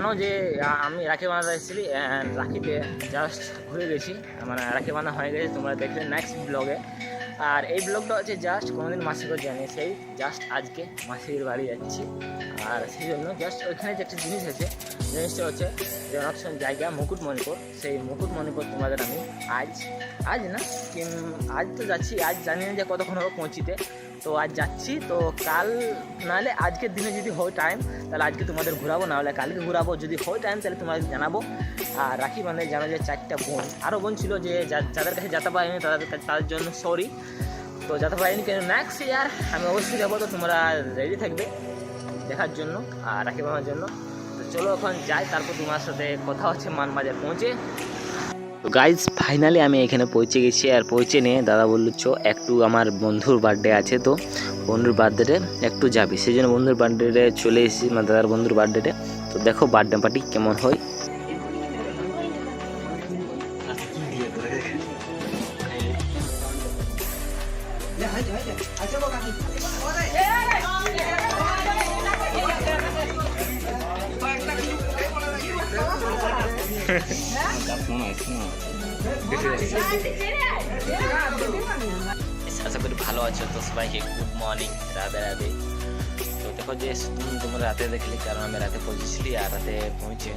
জানো যে আমি রাখি বাঁধা এসেছিলি অ্যান্ড রাখিতে জাস্ট ঘুরে গেছি। মানে রাখি বাঁধা হয়ে গেছে, তোমরা দেখলে নেক্সট ব্লগে আর এই ব্লগটা হচ্ছে জাস্ট কোনোদিন মাসিকে জানি সেই জাস্ট আজকে মাসির বাড়ি যাচ্ছি। আর সেই জন্য জাস্ট ওইখানে যে একটা জিনিস আছে জিনিসটা হচ্ছে জনাকশন জায়গা, মুকুটমণিপুর। সেই মুকুটমণিপুর তোমাদের আমি আজ আজ না আজ তো যাচ্ছি, আজ জানি না যে কতক্ষণ হবে পৌঁছিতে। তো আজ যাচ্ছি, তো কাল নাহলে আজকের দিনে যদি হয় টাইম তাহলে আজকে তোমাদের ঘোরাবো, নাহলে কালকে ঘোরাবো। যদি হয় টাইম তাহলে তোমাদের জানাব। আর রাখি বান্ধে জানো যে চারটা বোন। আরও বোন ছিল যে যাদের কাছে যেতে পারিনি তাদের তাদের জন্য সরি তো যেতে পারিনি কেন? নেক্সট ইয়ার আমি অবশ্যই যাব, তো তোমরা রেডি থাকবে দেখার জন্য আর রাখি বাঁধার জন্য। চলো এখন যাই, তারপর তোমার সাথে কথা হচ্ছে মানবাজার পৌঁছে। তো গাইজ ফাইনালি আমি এখানে পৌঁছে গেছি আর পৌঁছে নিয়ে দাদা বলল, চো, একটু আমার বন্ধুর বার্থডে আছে তো, বন্ধুর বার্থডেতে একটু যাবি। সেই জন্য বন্ধুর বার্থডেতে চলে এসেছি মানে দাদার বন্ধুর বার্থডেতে তো। দেখো বার্থডে পার্টি কেমন হয়। সবাইকে গুড মর্নিং রাধে রাধে। তো দেখো যে তুমি তোমরা রাতে দেখলে কারণ আমি রাতে পৌঁছেছিলি আর রাতে পৌঁছে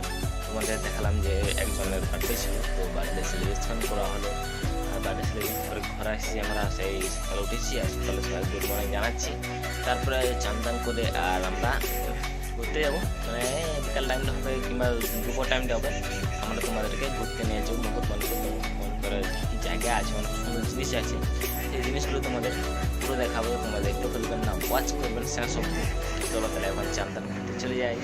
তোমাদের দেখালাম যে একজনের বার্থডে ছিল, তো বার্থডে সেলিব্রেশন করা হলো। আর বার্থডে সেলিব্রেশন করে ঘরে আসছি আমরা, সেই সকালে উঠেছি, আর সকালে সবাই গুড মর্নিং জানাচ্ছি। তারপরে চান চান্দান করে আর আমরা ঘুরতে যাব। মানে বিকাল টাইমটা হবে কিংবা দুপুর টাইমটা হবে, আমরা তোমাদেরকে ঘুরতে নিয়ে যাব মুকুট মনে করে কী জায়গা আছে, অনেক সুন্দর জিনিস আছে। এই জিনিসগুলো তোমাদের পুরো দেখাবো তোমাদের একটু খুলবেন না ওয়াচ করবেন শেষ অব্দি চলো তাহলে এখন চান্দান ঘুরতে চলে যাই।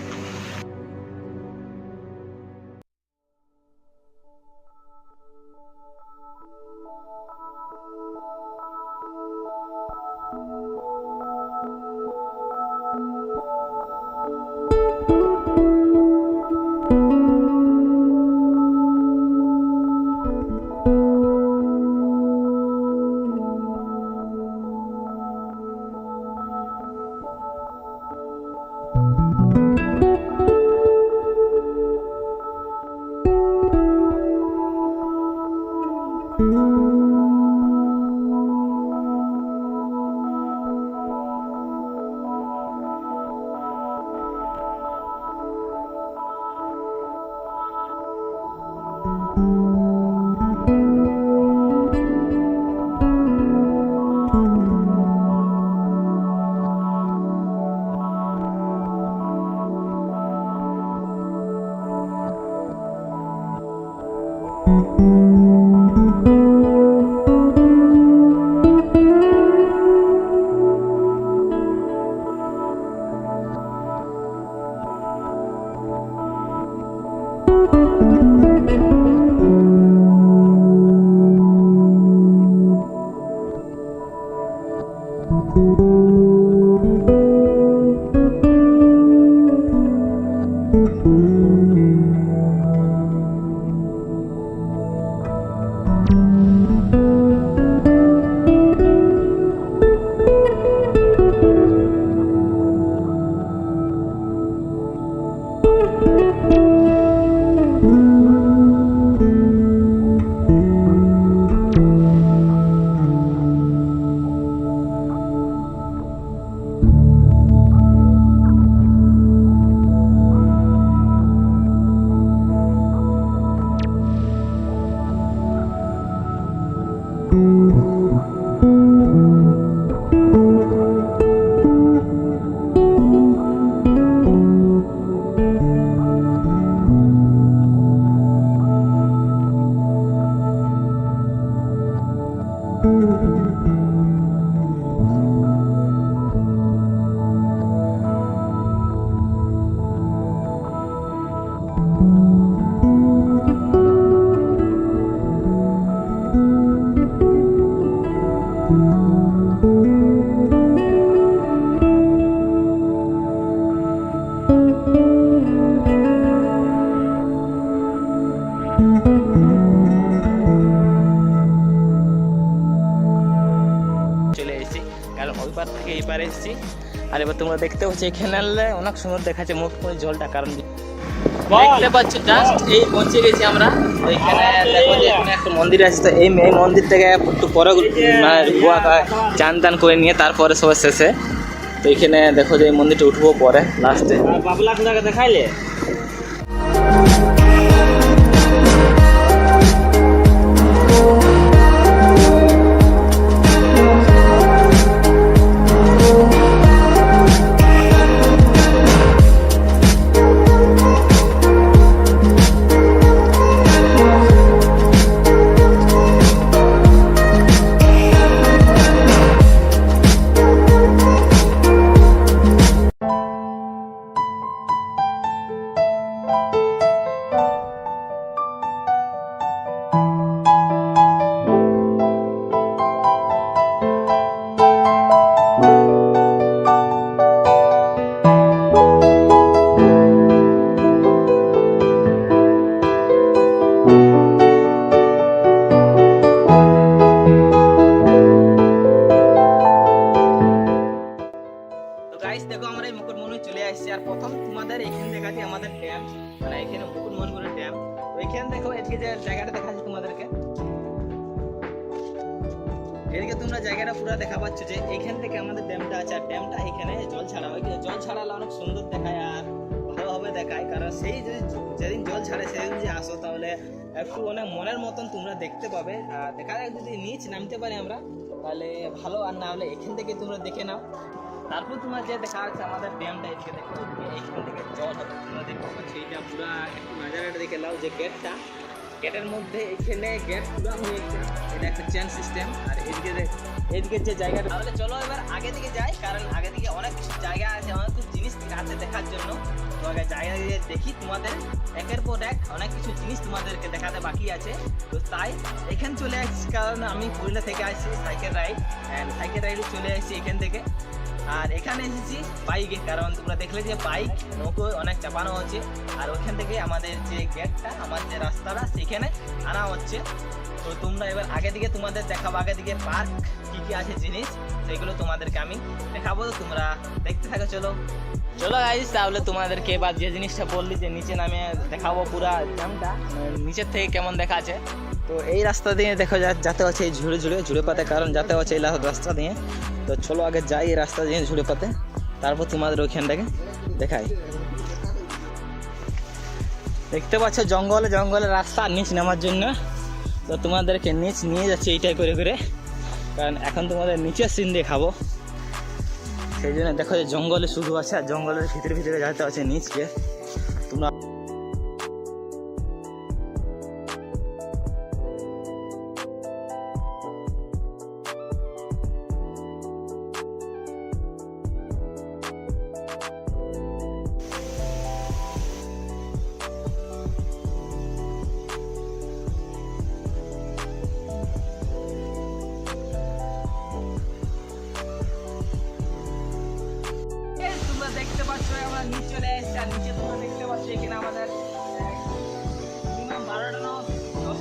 পাচ্ছ এখানে আনলে অনেক সুন্দর দেখাচ্ছে মুখ করে জলটা কারণ দেখতে পাচ্ছ জাস্ট এই পৌঁছে গেছি আমরা। এখানে দেখো যে এখানে একটা মন্দির আছে তো এই এই মন্দির থেকে একটু পরে মানে গোয়া চান টান করে নিয়ে তারপরে সবার শেষে। তো এখানে দেখো যে এই মন্দিরটা উঠবো পরে লাস্টে বাবলা দেখাইলে? সেই যদি যেদিন জল ছাড়ে, সেদিন যদি আসো, তাহলে একটু অনেক মনের মতন তোমরা দেখতে পাবে। আর দেখা যাক যদি নিচ নামতে পারি আমরা, তাহলে ভালো। আর না হলে এখান থেকে তোমরা দেখে নাও। তারপর তোমার যে দেখা যাচ্ছে আমাদের ড্যামটা, এদিকে দেখো, এইখান থেকে জল হবে। তোমরা দেখতে পাচ্ছ, এইটা পুরো একটু নাজারাটা দেখে নাও, যে গেটটা গেটের মধ্যে এখানে গেট পুরো হয়ে গেছে। এটা একটা চেন সিস্টেম আর এদিকে এদিকে যে জায়গাটা তাহলে চলো এবার আগে দিকে যাই, কারণ আগে দিকে অনেক কিছু জায়গা আছে, অনেক কিছু জিনিস আছে দেখার জন্য। তো আগে জায়গা দিয়ে দেখি তোমাদের। একের পর এক অনেক কিছু জিনিস তোমাদেরকে দেখাতে বাকি আছে। তো তাই এখানে চলে আসছি, কারণ আমি পুরুলিয়া থেকে আসছি, সাইকেল রাইড। অ্যান্ড সাইকেল রাইডে চলে আসছি এখান থেকে। আর এখানে এসেছি বাইকে, কারণ তোমরা দেখলে যে বাইক, নৌকো অনেক চাপানো হচ্ছে। আর ওখান থেকে আমাদের যে গেটটা, আমার যে রাস্তাটা, সেখানে আনা হচ্ছে। তো তোমরা এবার আগে দিকে তোমাদের দেখাবো আগে দিকে পার্ক কি কি আছে জিনিস। সেগুলো তোমাদেরকে আমি দেখাবো। তোমরা দেখতে থাকো, চলো। চলো গাইস তাহলে তোমাদেরকে এবার যে জিনিসটা বললি যে নিচে নামে দেখাবো পুরা ড্যামটা মানে নিচের থেকে কেমন দেখা আছে। তো এই রাস্তা দিয়ে দেখো যাতে হচ্ছে এই ঝুড়ে ঝুড়ে ঝুড়ে পাতে কারণ যাতে হচ্ছে এই রাস্তা দিয়ে। তো চলো আগে যাই এই রাস্তা দিয়ে ঝুড়ে পাতে তারপর তোমাদের ওইখানটাকে দেখাই। দেখতে পাচ্ছ জঙ্গলে জঙ্গলে রাস্তা, নিচ নামার জন্য। তো তোমাদেরকে নিচ নিয়ে যাচ্ছে, এইটাই করে করে। কারণ এখন তোমাদের নিচের সিন দেখাবো সেই জন্য দেখো যে জঙ্গলে শুধু আছে আর জঙ্গলের ভিতরে ভিতরে যাতে আছে নিচকে।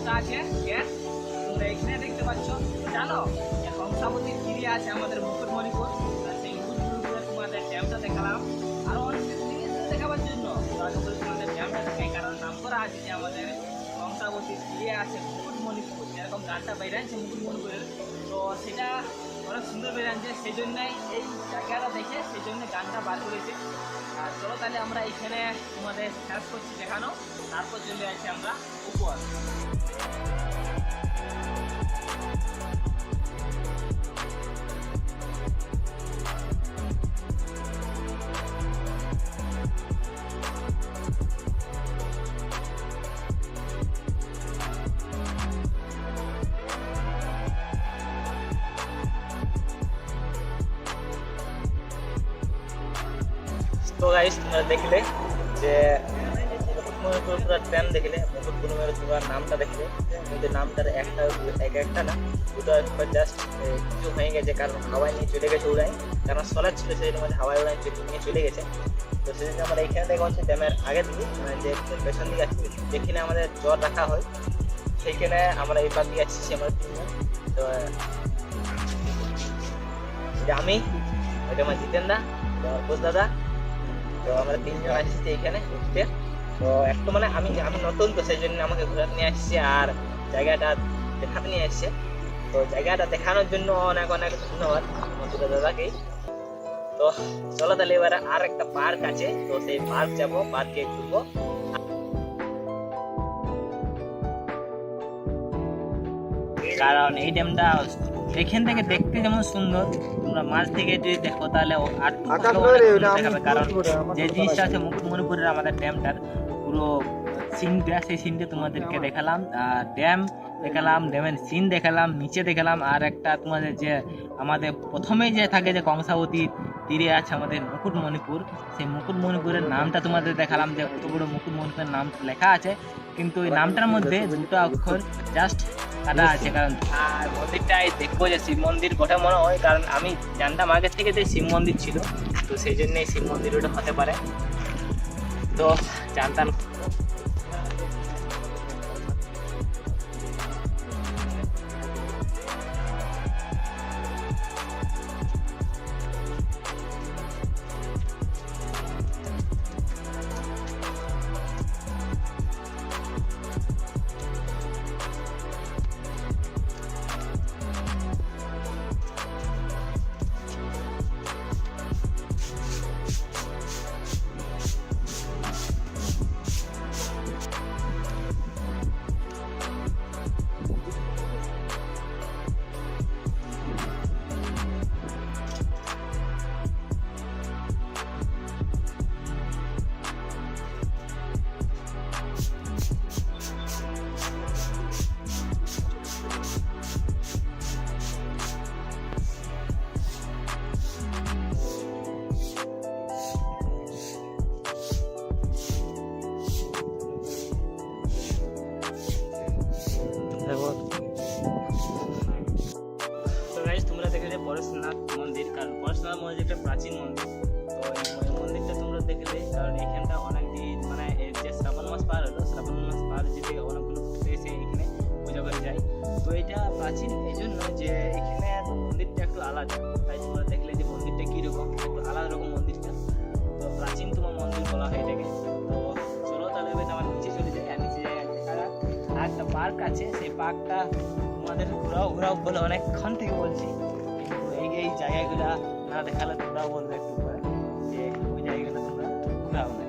দশটা আছে গ্যাস তোমরা এখানে দেখতে পাচ্ছ। জানো, যে কংসাবতী ফিরে আছে আমাদের মুকুটমণিপুর সেই মুকুটমণিপুরে তোমাদের ড্যামটা দেখালাম। আরও অনেক জিনিস দেখাবার জন্য। তোমাদের ড্যামটা দেখাই, কারণ নাম করা আছে যে আমাদের কংসাবতী ফিরে আছে মুকুটমণিপুর যেরকম গানটা বাইরে আছে মুকুটমণিপুরের তো সেটা অনেক সুন্দর বের সেই জন্যই এই জায়গাটা দেখে, সেই জন্য গানটা বার করেছে আর চলো তাহলে আমরা এখানে তোমাদের শেষ করছি দেখানো তারপর চলে আসছি আমরা উপর। তো গাইস তোমরা দেখলে যে পুরো ট্রেন দেখলে মুকুটমণিপুরের পুরো নামটা দেখলে। কিন্তু নামটার একটা এক একটা না, দুটো জাস্ট কিছু হয়ে গেছে, কারণ হাওয়ায় নিয়ে চলে গেছে উড়াই কারণ সোলার ছিল, সেই মধ্যে হাওয়ায় উড়াই নিয়ে চলে গেছে। তো সেদিন আমরা এইখানে দেখা হচ্ছে ড্যামের আগের দিকে মানে যে পেছন দিকে আছে, যেখানে আমাদের জল রাখা হয়, সেইখানে আমরা এই পাশ দিয়ে আসছি আমরা তিনজন। তো আমি ওইটা আমার জিতেন দা তো দাদা। তো আমরা তিনজন আসছি এখানে ঘুরতে। তো একটু মানে আমি আমি নতুন তো সেই জন্য আমাকে ঘোরাতে নিয়ে আসছে আর জায়গাটা দেখাতে নিয়ে আসছে। তো জায়গাটা দেখানোর জন্য অনেক অনেক ধন্যবাদ মধুরা দাদাকে। তো চলো তাহলে এবারে আর একটা পার্ক আছে। তো সেই পার্ক যাব, পার্কে ঘুরবো। কারণ এই ড্যামটা এখান থেকে দেখতে যেমন সুন্দর। তোমরা মাছ থেকে যদি দেখো তাহলে দেখাবে। কারণ যে জিনিসটা আছে মুকুটমণিপুরের আমাদের ড্যামটার পুরো সিনটা সেই সিনটা তোমাদেরকে দেখালাম আর ড্যাম দেখালাম ড্যামের সিন দেখালাম নিচে দেখালাম আর একটা তোমাদের যে আমাদের প্রথমেই যে থাকে যে কংসাবতী তীরে আছে আমাদের মুকুটমণিপুর সেই মুকুটমণিপুরের নামটা তোমাদের দেখালাম যে কত বড় মুকুটমণিপুরের নাম লেখা আছে কিন্তু ওই নামটার মধ্যে দুটো অক্ষর জাস্ট কাটা আছে কারণ আর মন্দিরটাই দেখব যে শিব মন্দির বটে মনে হয় কারণ আমি জানতাম আগের থেকে যে শিব মন্দির ছিল তো সেই জন্যই শিব মন্দির ওটা হতে পারে। তো জানতাম। habla.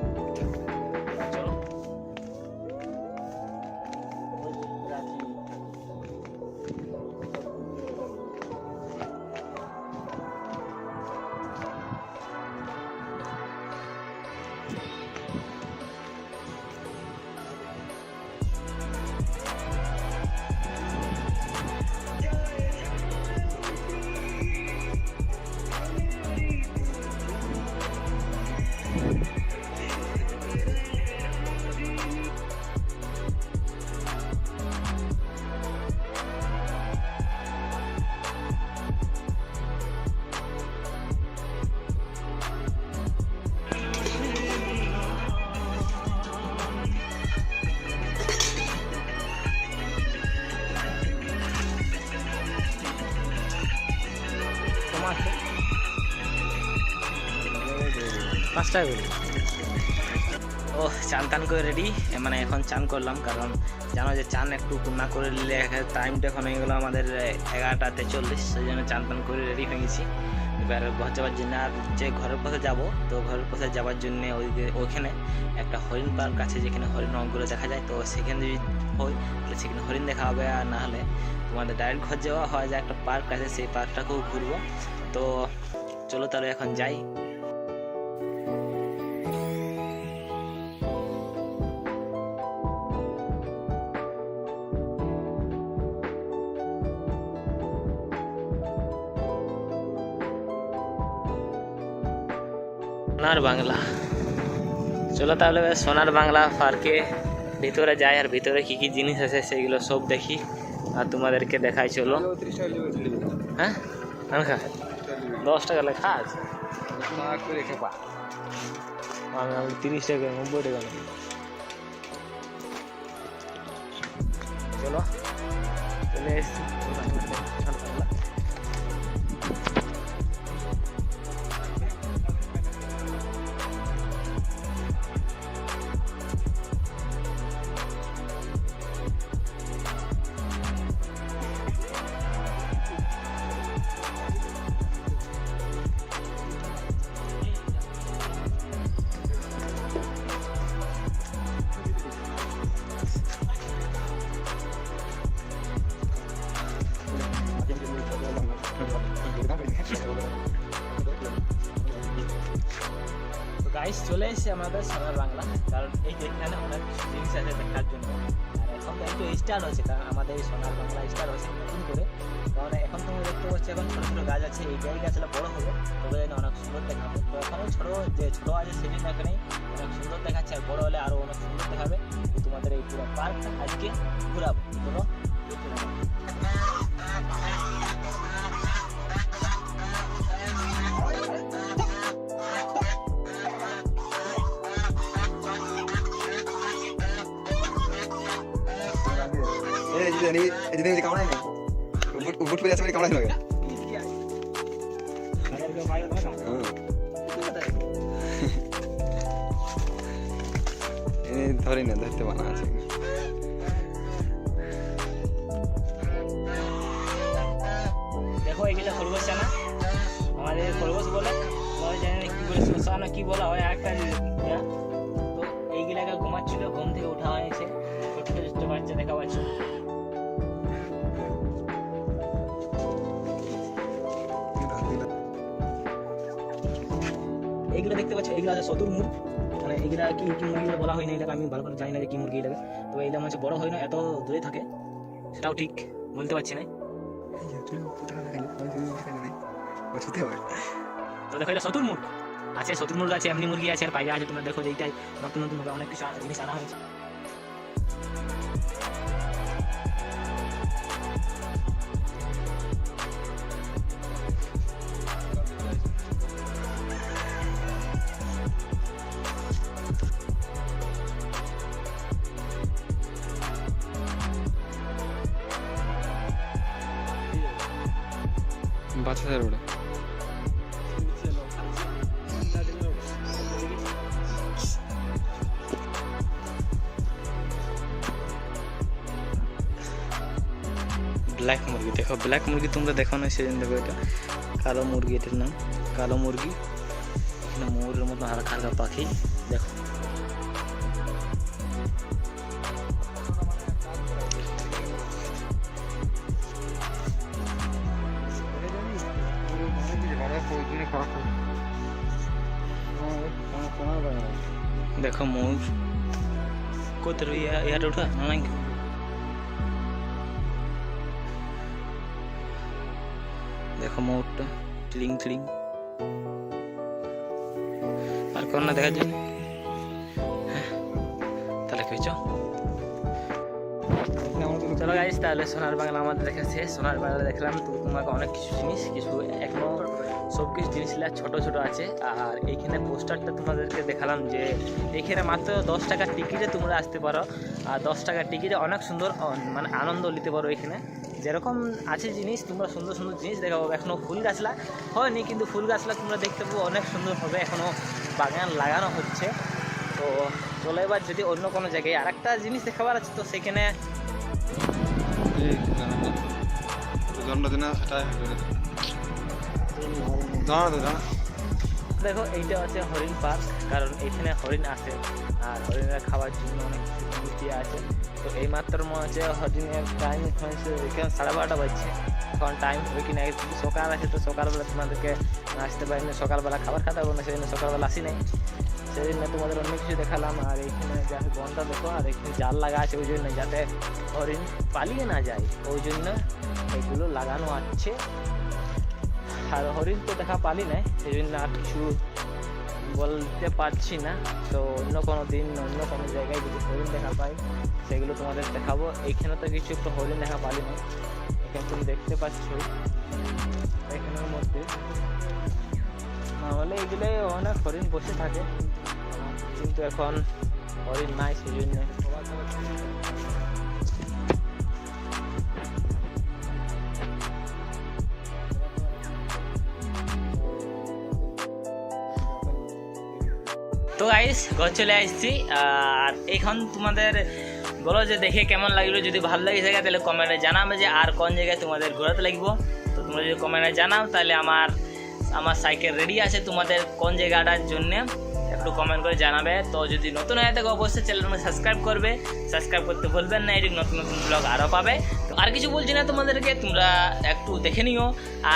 করে ও চান টান করে রেডি মানে এখন চান করলাম, কারণ জানো যে চান একটু না করলে টাইমটা এখন হয়ে গেলো আমাদের এগারোটা তেচল্লিশ সেই জন্য চান টান করে রেডি হয়ে গেছি। এবার ঘর যাওয়ার জন্য আর যে ঘরের পথে যাব, তো ঘরের পথে যাওয়ার জন্য ওই যে- ওইখানে একটা হরিণ পার্ক আছে, যেখানে হরিণ অঙ্কগুলো দেখা যায়। তো সেখানে যদি হয়, তাহলে সেখানে হরিণ দেখা হবে। আর না হলে তোমাদের ডাইরেক্ট ঘর যাওয়া হয় যে একটা পার্ক আছে, সেই পার্কটাকেও ঘুরবো। তো চলো তাহলে এখন যাই। সোনার বাংলা। চলো তাহলে সোনার বাংলা পার্কে ভিতরে যাই আর ভিতরে কি কি জিনিস আছে সেগুলো সব দেখি আর তোমাদেরকে দেখাই, চলো। হ্যাঁ? দশ টাকা লেখা আছে। তিরিশ টাকা, নব্বই টাকা। চলো। চলে এসছি। গাইস চলে আমাদের সোনার বাংলা কারণ এই যে এখানে অনেক জিনিস আছে দেখার জন্য আর এখন তো একটু স্টার হচ্ছে কারণ আমাদের এই সোনার বাংলা স্টার হচ্ছে নতুন করে কারণ এখন তোমরা দেখতে পাচ্ছ এখন ছোটো ছোটো গাছ আছে এই গাছ গাছগুলো বড় হবে তবে অনেক সুন্দর দেখাবে তো এখনও ছোটো যে ছোটো আছে সেটি এখানে অনেক সুন্দর দেখাচ্ছে আর বড় হলে আরও অনেক সুন্দর দেখাবে তো তোমাদের এই পুরো পার্কটা আজকে ঘুরাবো চলো যে জানি এই যে দেখি কামড়ায় না উপুট উপুট করে আছে কামড়ায় না ধরে না, ধরতে বানা আছে। দেখো খরগোশ না আমাদের খরগোশ বলে কি বলে শশা না কি বলা হয় একটা এগুলো আছে সতুর মুখ। মানে এগুলা কি কি মুরগি বলা হয় না, এটাকে আমি ভালো করে জানি না যে কি মুরগি এটাকে। তো এইটা হচ্ছে বড় হয় না, এত দূরে থাকে, সেটাও ঠিক বলতে পারছি না। তো দেখো, এটা শতুর মুরগ আছে শতুর মুরগ আছে, এমনি মুরগি আছে, আর পায়রা আছে, তোমরা দেখো যে এইটাই নতুন নতুন ভাবে অনেক কিছু জিনিস আনা হয়েছে। স্যার ওটা। ব্ল্যাক মুরগি দেখো ব্ল্যাক মুরগি তোমরা দেখো না সেদিন দেখো এটা? কালো মুরগি এটার নাম। কালো মুরগি। ময়ূরের মতো হালকা হালকা পাখি। দেখো। দেখো ময়ূর কোথায় ইয়া ইয়াটা উঠা না নাকি দেখো ময়ূরটা টিলিং টিলিং আর কোন না দেখা যায় হ্যাঁ তাহলে কি হয়েছ চলো গাইস তাহলে সোনার বাংলা আমাদের দেখাচ্ছে। সোনার বাংলা দেখলাম তো তোমাকে অনেক কিছু জিনিস, কিছু এখনও সব কিছু জিনিসগুলা ছোট ছোট আছে। আর এইখানে পোস্টারটা তোমাদেরকে দেখালাম যে এইখানে মাত্র দশ টাকার টিকিটে তোমরা আসতে পারো। আর দশ টাকার টিকিটে অনেক সুন্দর মানে আনন্দ নিতে পারো এখানে। যেরকম আছে জিনিস, তোমরা সুন্দর সুন্দর জিনিস দেখা পাবো এখনও ফুল গাছলা হয়নি, কিন্তু ফুল গাছলা তোমরা দেখতে পাবো, অনেক সুন্দর হবে। এখনও বাগান লাগানো হচ্ছে। তো চলো এবার যদি অন্য কোনো জায়গায় আর একটা জিনিস দেখাবার আছে, তো সেখানে দেখো, এইটা আছে হরিণ পার্ক, কারণ এখানে হরিণ আসে আর হরিণের খাওয়ার জন্য অনেক কিছু আছে। তো এই মাত্র মনে হচ্ছে হরিণের টাইম হয়েছে, এখানে সাড়ে বারোটা বাজছে। এখন টাইম হবে একটু সকাল আছে, তো সকালবেলা তোমাদেরকে আসতে পারি না সকালবেলা খাবার খাতে পারব না সেদিন সকালবেলা আসি নাই। সেদিন তোমাদের অন্য কিছু দেখালাম, আর এইখানে যা বনটা দেখো, আর এখানে জাল লাগা আছে ওই জন্য যাতে হরিণ পালিয়ে না যায়, ওই জন্য এগুলো লাগানো আছে। আর হরিণ তো দেখা পালি নাই সেই জন্য আর কিছু বলতে পারছি না। তো অন্য কোনো দিন, অন্য কোনো জায়গায় যদি হরিণ দেখা পাই, সেগুলো তোমাদের দেখাবো। এইখানে তো কিছু একটু হরিণ দেখা পালি না এখানে তুমি দেখতে পাচ্ছ, এখানের মধ্যে নাহলে এগুলো অনেক হরিণ বসে থাকে। কিন্তু এখন হরিণ নাই সেই জন্য তো গাইস ঘর চলে আসছি। আর এখন তোমাদের বলো যে দেখে কেমন লাগল? যদি ভালো লাগে থাকে, তাহলে কমেন্টে জানাবে যে আর কোন জায়গায় তোমাদের ঘোরাতে লাগবো। তো তোমরা যদি কমেন্টে জানাও, তাহলে আমার আমার সাইকেল রেডি আছে তোমাদের কোন জায়গাটার জন্য একটু কমেন্ট করে জানাবে। তো যদি নতুন হয়ে থাকে, অবশ্যই চ্যানেলটাকে সাবস্ক্রাইব করবে। সাবস্ক্রাইব করতে ভুলবেন না এরকম নতুন নতুন ব্লগ আরও পাবে। তো আর কিছু বলছি না তোমাদেরকে, তোমরা একটু দেখে নিও।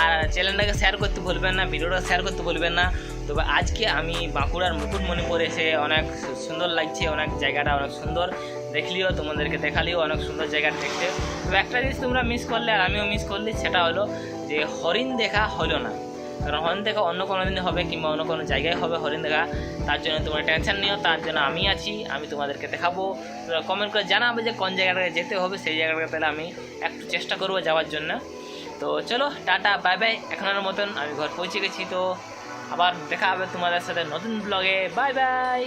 আর চ্যানেলটাকে শেয়ার করতে ভুলবেন না, ভিডিওটা শেয়ার করতে ভুলবেন না। তবে আজকে আমি বাঁকুড়ার মুকুটমণিপুরে এসে অনেক সুন্দর লাগছে, অনেক জায়গাটা অনেক সুন্দর দেখলিও, তোমাদেরকে দেখালিও, অনেক সুন্দর জায়গা দেখতে। তবে একটা জিনিস তোমরা মিস করলে, আর আমিও মিস করলি, সেটা হলো যে হরিণ দেখা হলো না। কারণ হরিণ দেখা অন্য কোনো দিনে হবে কিংবা অন্য কোনো জায়গায় হবে হরিণ দেখা তার জন্য তোমরা টেনশন নিও, তার জন্য আমি আছি, আমি তোমাদেরকে দেখাবো। তোমরা কমেন্ট করে জানাবে যে কোন জায়গাটাকে যেতে হবে, সেই জায়গাটাকে তাহলে আমি একটু চেষ্টা করব যাওয়ার জন্য। তো চলো, টাটা বাই বাই এখনের মতন আমি ঘর পৌঁছে গেছি। তো আবার দেখা হবে তোমাদের সাথে নতুন ব্লগে বাই বাই